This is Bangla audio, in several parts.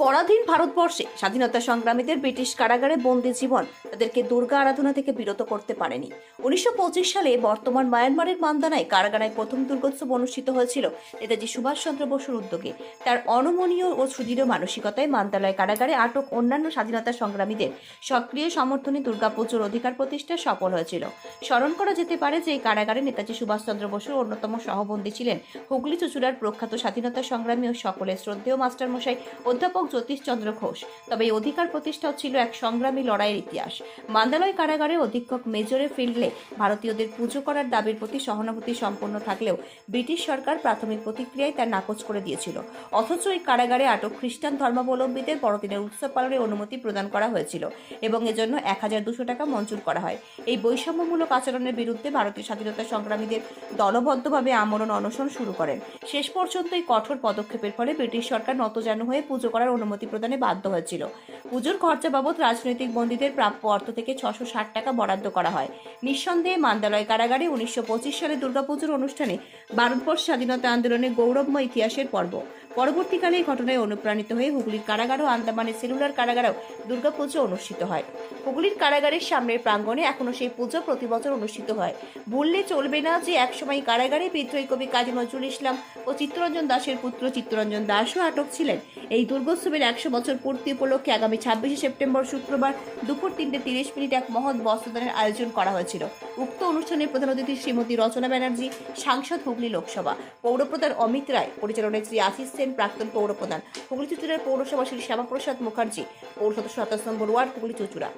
পরাধীন ভারতবর্ষে স্বাধীনতা সংগ্রামীদের ব্রিটিশ কারাগারে বন্দি জীবন তাদেরকে দুর্গা আরাধনা থেকে বিরত করতে পারেনি। উনিশশো পঁচিশ সালে বর্তমান মায়ানমারের মান্দানায় কারাগারায় প্রথম দুর্গোৎসব অনুষ্ঠিত হয়েছিল নেতাজি সুভাষচন্দ্র বসুর উদ্যোগে। তার অনমনীয় ও সুদৃঢ় মানসিকতায় মান্দালয় কারাগারে আটক অন্যান্য স্বাধীনতা সংগ্রামীদের সক্রিয় সমর্থনে দুর্গাপুজোর অধিকার প্রতিষ্ঠা সফল হয়েছিল। স্মরণ করা যেতে পারে যে এই কারাগারে নেতাজি সুভাষচন্দ্র বসুর অন্যতম সহবন্দী ছিলেন হুগলি চুচুড়ার প্রখ্যাত স্বাধীনতা সংগ্রামী ও সকলের শ্রদ্ধেয় মাস্টারমশাই অধ্যাপক জ্যোতিষচন্দ্র ঘোষ। তবে এই অধিকার প্রতিষ্ঠাও ছিল এক সংগ্রামী লড়াইয়ের ইতিহাস। মান্দালয় কারাগারে অধীক্ষক মেজরে ফিল্ডলে ভারতীয়দের পুজো করার দাবির প্রতি সহানুভূতি সম্পন্ন থাকলেও ব্রিটিশ সরকার প্রাথমিক প্রতিক্রিয়ায় তার নাকচ করে দিয়েছিল। অথচ এই কারাগারে আটক খ্রিস্টান ধর্মাবলম্বীদের বড়দিনের উৎসব পালনের অনুমতি প্রদান করা হয়েছিল এবং এজন্য এক হাজার দুশো টাকা মঞ্জুর করা হয়। এই বৈষম্যমূলক আচরণের বিরুদ্ধে ভারতীয় স্বাধীনতা সংগ্রামীদের দলবদ্ধভাবে আমরণ অনশন শুরু করেন। শেষ পর্যন্ত এই কঠোর পদক্ষেপের ফলে ব্রিটিশ সরকার নতজানু হয়ে পুজো করার অনুমতি প্রদানে বাধ্য হয়েছিল। পুজোর খরচা বাবদ রাজনৈতিক বন্দীদের প্রাপ্য অর্থ থেকে ছশো ষাট টাকা বরাদ্দ করা হয়। নিঃসন্দেহে মান্দালয় কারাগারে উনিশশো পঁচিশ সালে দুর্গাপুজোর অনুষ্ঠানে ভারতবর্ষ স্বাধীনতা আন্দোলনের গৌরবময় ইতিহাসের পর্ব। পরবর্তীকালে এই ঘটনায় অনুপ্রাণিত হয়ে হুগলির কারাগার ও আন্দামানের সেলুলার কারাগারেও দুর্গাপুজো অনুষ্ঠিত হয়। হুগলির কারাগারের সামনের প্রাঙ্গণে এখনও সেই পুজো প্রতি বছর অনুষ্ঠিত হয়। ভুললে চলবে না যে একসময় কারাগারে বিদ্রোহী কবি কাজী নজরুল ইসলাম ও চিত্তরঞ্জন দাসের পুত্র চিত্তরঞ্জন দাসও আটক ছিলেন। এই দুর্গোৎসবের একশো বছর পূর্তি উপলক্ষে আগামী ছাব্বিশে সেপ্টেম্বর শুক্রবার দুপুর তিনটে তিরিশ মিনিট এক মহৎ বস্ত্রদানের আয়োজন করা হয়েছিল। উক্ত অনুষ্ঠানে প্রধান অতিথি শ্রীমতী রচনা ব্যানার্জি, সাংসদ হুগলি লোকসভা পৌরপ্রধান অমিত রায়, পরিচালনায় শ্রী আশিস সেন প্রাক্তন পৌরপ্রধান। হুগলি চুচুড়ার পৌরসভা শ্রী শ্যামাপ্রসাদ মুখার্জি, পৌর সদস্য সাতাশ নম্বর ওয়ার্ড, হুগলি চুচুড়া।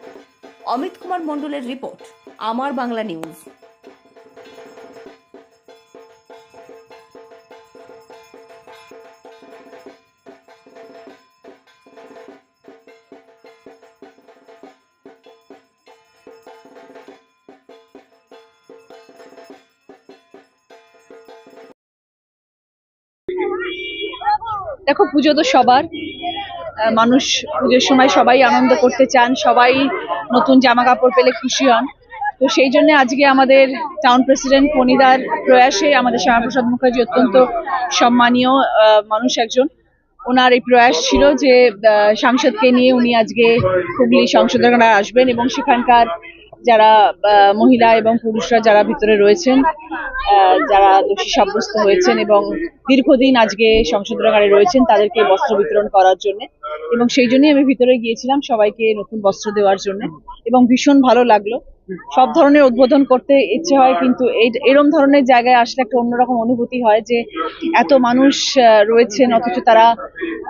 অমিত কুমার মণ্ডলের রিপোর্ট, আমার বাংলা নিউজ। দেখো, পুজো তো সবার। মানুষ পুজোর সময় সবাই আনন্দ করতে চান, সবাই নতুন জামা কাপড় পেলে খুশি হন। তো সেই জন্য আজকে আমাদের টাউন প্রেসিডেন্ট ফণিদার প্রয়াসে আমাদের শ্যামাপ্রসাদ মুখার্জি অত্যন্ত সম্মানীয় মানুষ একজন। ওনার এই প্রয়াস ছিল যে সাংসদকে নিয়ে উনি আজকে হুগলি সংসদের আসবেন এবং সেখানকার যারা মহিলা এবং পুরুষরা যারা ভিতরে রয়েছেন যারা দোষী সাব্যস্ত হয়েছেন এবং দীর্ঘদিন আজকে সংশোধনাগারে রয়েছেন তাদেরকে বস্ত্র বিতরণ করার জন্য। এবং সেই জন্যই আমি ভিতরে গিয়েছিলাম সবাইকে নতুন বস্ত্র দেওয়ার জন্য। এবং ভীষণ ভালো লাগল। সব ধরনের উদ্বোধন করতে ইচ্ছে হয় কিন্তু এরম ধরনের জায়গায় আসলে একটা অন্যরকম অনুভূতি হয় যে এত মানুষ রয়েছেন অথচ তারা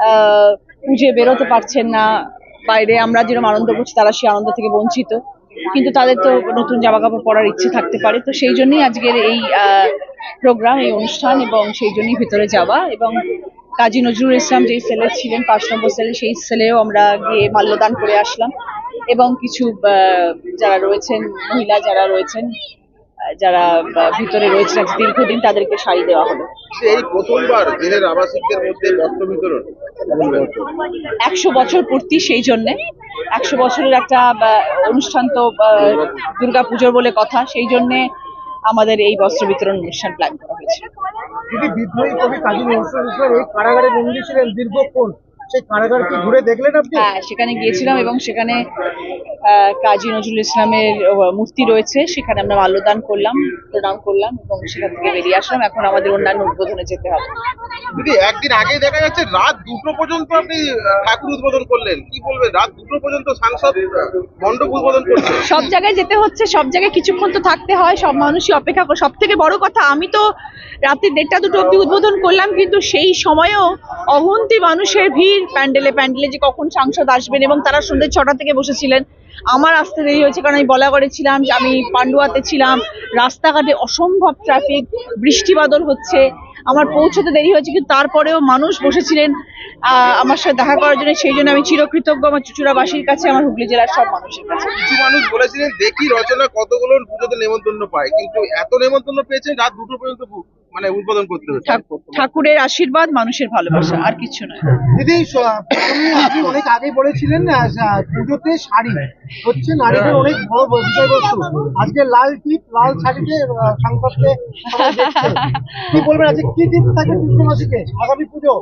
আহ, পুজো বেরোতে পারছেন না। বাইরে আমরা যেরকম আনন্দ করছি তারা সেই আনন্দ থেকে বঞ্চিত। কিন্তু তাদের তো নতুন জামা কাপড় পরার ইচ্ছে থাকতে পারে। তো সেই জন্যই আজকের এই প্রোগ্রাম এই অনুষ্ঠান এবং সেই জন্যই ভেতরে যাওয়া এবং কাজী নজরুল ইসলাম যেই সেলে ছিলেন, পাঁচ নম্বর সেলে সেই সেলেও আমরা গিয়ে মাল্যদান করে আসলাম এবং কিছু যারা রয়েছেন, মহিলা যারা রয়েছেন যারা আহ, ভিতরে রয়েছেন আজ দীর্ঘদিন তাদেরকে শাড়ি দেওয়া হলো। এই প্রথমবার জেলের আবাসিকদের মধ্যে বস্ত্র বিতরণ একশো বছর পূর্তি সেই জন্যে। একশো বছরের একটা অনুষ্ঠান তো দুর্গা পুজোর বলে কথা সেই জন্যে আমাদের এই বস্ত্র বিতরণ অনুষ্ঠান প্ল্যান করা হয়েছে। বিদ্রোহী কবি কাজী নজরুল ইসলাম এই কারাগারে বন্দী ছিলেন দীর্ঘক্ষণ হ্যাঁ সেখানে গিয়েছিলাম এবং সেখানে কাজী নজরুল ইসলামের মূর্তি রয়েছে। সেখানে আমরা মাল্যদান করলাম প্রণাম করলাম এবং সেখান থেকে বেরিয়ে আসলাম। এখন আমাদের অন্যান্য উদ্বোধনে যেতে হবে। দিদি একদিন আগেই দেখা যাচ্ছে রাত দুটো পর্যন্ত আপনি ঠাকুর উদ্বোধন করলেন। কি বলবেন? রাত দুটো পর্যন্ত সাংসদ আহ, মণ্ডপ উদ্বোধন করছে। সব জায়গায় যেতে হচ্ছে সব জায়গায় কিছুক্ষণ তো থাকতে হয় সব মানুষই অপেক্ষা করে সব থেকে বড় কথা আমি তো রাত্রি দেড়টা দুটো অব্দি উদ্বোধন করলাম কিন্তু সেই সময়েও অহন্তি মানুষের ভিড় প্যান্ডেলে প্যান্ডেলে যে কখন সাংসদ আসবেন এবং তারা সন্ধ্যে ছটা থেকে বসেছিলেন। আমার আসতে দেরি হয়েছে কারণ আমি বলা ছিলাম আমি পান্ডুয়াতে ছিলাম রাস্তাঘাটে অসম্ভব ট্রাফিক বৃষ্টি বাদল হচ্ছে। আমার পৌঁছতে দেরি হয়েছে, কিন্তু তারপরেও মানুষ বসেছিলেন আমার সাথে দেখা করার জন্য। সেই জন্য আমি চিরকৃতজ্ঞ আমার চুচুড়াবাসীর কাছে, আমার হুগলি জেলার সব মানুষের কাছে। কিছু মানুষ বলেছিলেন, দেখি রচনা কতগুলো, পুজোতে নেমন্তন্ন পায়। কিন্তু এত নেমন্তন্ন পেয়েছেন, রাত দুটো পর্যন্ত মানে উদ্বোধন করতে হবে ঠাকুর ঠাকুরের আশীর্বাদ মানুষের ভালোবাসা আর কিছু নয়। দিদি আপনি অনেক আগে বলেছিলেন পুজোতে শাড়ি। হচ্ছে নারীদের অনেক বড় বিষয়বস্তু। আজকে লাল টিপ লাল শাড়িতে সংসদকে সাংসদকে কি বলবেন আজকে? কি টিপ থাকে কৃষ্ণমাসীকে আগামী পুজো?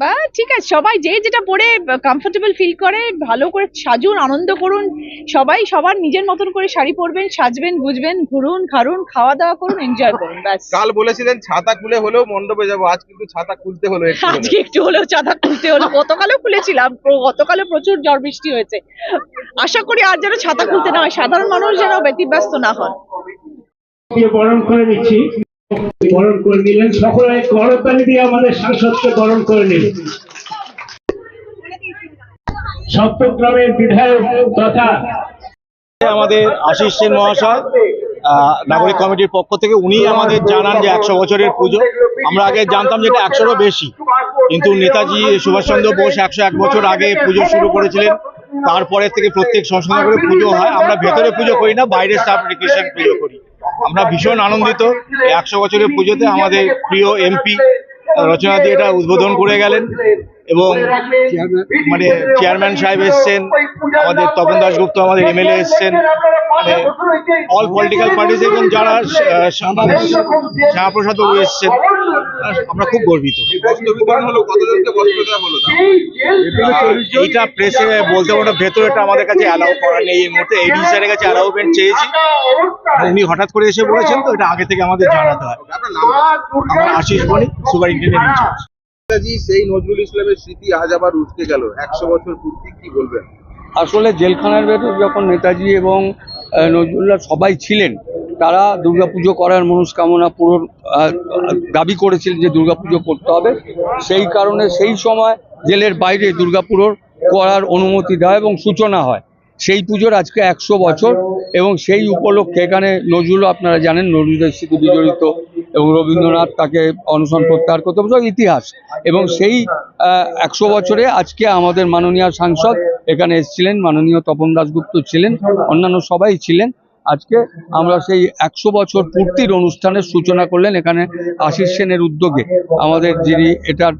বা ঠিক আছে সবাই যে যেটা পরে কমফোর্টেবল ফিল করে ভালো করে সাজুন আনন্দ করুন সবাই সবার নিজের মতন করে শাড়ি পরবেন সাজবেন গুজবেন ঘুরুন খারুন খাওয়া দাওয়া করুন এনজয় করুন ব্যাস। কাল বলেছিলেন ছাতা খুলে হলেও মণ্ডপে যাব আজ কিন্তু ছাতা খুলতে হলো আজকে একটু হলেও ছাতা খুলতে হলো। গতকালও খুলেছিলাম গতকালও প্রচুর ঝড় বৃষ্টি হয়েছে। আশা করি আর যেন ছাতা খুলতে না হয় সাধারণ মানুষ যেন ব্যতিব্যস্ত না হয় দিয়ে বরণ করে নিচ্ছি। বরণ করে নিলেন। সকলে করতালি দিয়ে আমাদের সাংসদকে বরণ করে নিলেন সপ্তগ্রামের বিধায়ক তথা আমাদের আশিস সেন মহাশয় নাগরিক কমিটির পক্ষ থেকে উনি আমাদের জানান যে একশো বছরের পুজো। আমরা আগে জানতাম যেটা একশোরও বেশি। কিন্তু নেতাজি সুভাষচন্দ্র বোস একশো এক বছর আগে পুজো শুরু করেছিলেন। তারপরে থেকে প্রত্যেক সংসদে করে পুজো হয়। আমরা ভেতরে পুজো করি না বাইরে স্টাফ রিক্রেশন পুজো করি। আমরা ভীষণ আনন্দিত। একশো বছরের পুজোতে আমাদের প্রিয় এমপি রচনা দিয়ে এটা উদ্বোধন করে গেলেন এবং মানে চেয়ারম্যান সাহেব এসছেন, আমাদের তপন দাসগুপ্ত আমাদের এমএলএ এসছেন। অল পলিটিক্যাল পার্টিস এবং যারা মানে শ্যামাপ্রসাদ বাবু এসছেন আমরা খুব গর্বিত। এইটা প্রেসে বলতে পারব না ভেতরেটা আমাদের কাছে অ্যালাউ করা নেই এই মুহূর্তে। এডি স্যারের কাছে অ্যালাউমেন্ট চেয়েছি। উনি হঠাৎ করে এসে বলেছেন তো এটা আগে থেকে আমাদের জানাতে হয়। আপনার আমার Ashis Banik superintendent in charge Netaji সেই নজরুল ইসলামের স্মৃতি আজ আবার উঠতে গেল। একশো বছর পূর্তি কি বলবেন? আসলে জেলখানার ভেতর যখন নেতাজি এবং নজরুল্লাহ সবাই ছিলেন। তারা দুর্গাপুজো করার মনস্কামনা পূরণ দাবি করেছিলেন যে দুর্গাপুজো করতে হবে। সেই কারণে সেই সময় জেলের বাইরে দুর্গাপুজোর করার অনুমতি দেওয়া এবং সূচনা হয়। সেই পুজোর আজকে একশো বছর এবং সেই উপলক্ষে এখানে নজরুল, আপনারা জানেন, নজরুলের স্মৃতি বিজড়িত এবং রবীন্দ্রনাথ তাকে অনশন প্রত্যাহার করতে ইতিহাস এবং সেই একশো বছরে আজকে আমাদের মাননীয় সাংসদ এখানে এসেছিলেন মাননীয় তপন দাশগুপ্ত ছিলেন অন্যান্য সবাই ছিলেন। আজকে আমরা সেই একশো বছর পূর্তির অনুষ্ঠানের সূচনা করলেন এখানে আশিস সেনের উদ্যোগে। আমাদের যিনি এটার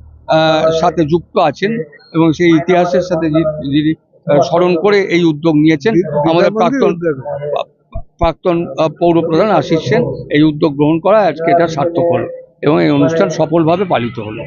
সাথে যুক্ত আছেন এবং সেই ইতিহাসের সাথে যিনি স্মরণ করে এই উদ্যোগ নিয়েছেন আমাদের প্রাক্তন প্রাক্তন আহ, পৌরপ্রধান আশিস সেন এই উদ্যোগ গ্রহণ করা আজকে এটা সার্থক হলো এবং এই অনুষ্ঠান সফলভাবে পালিত হলো।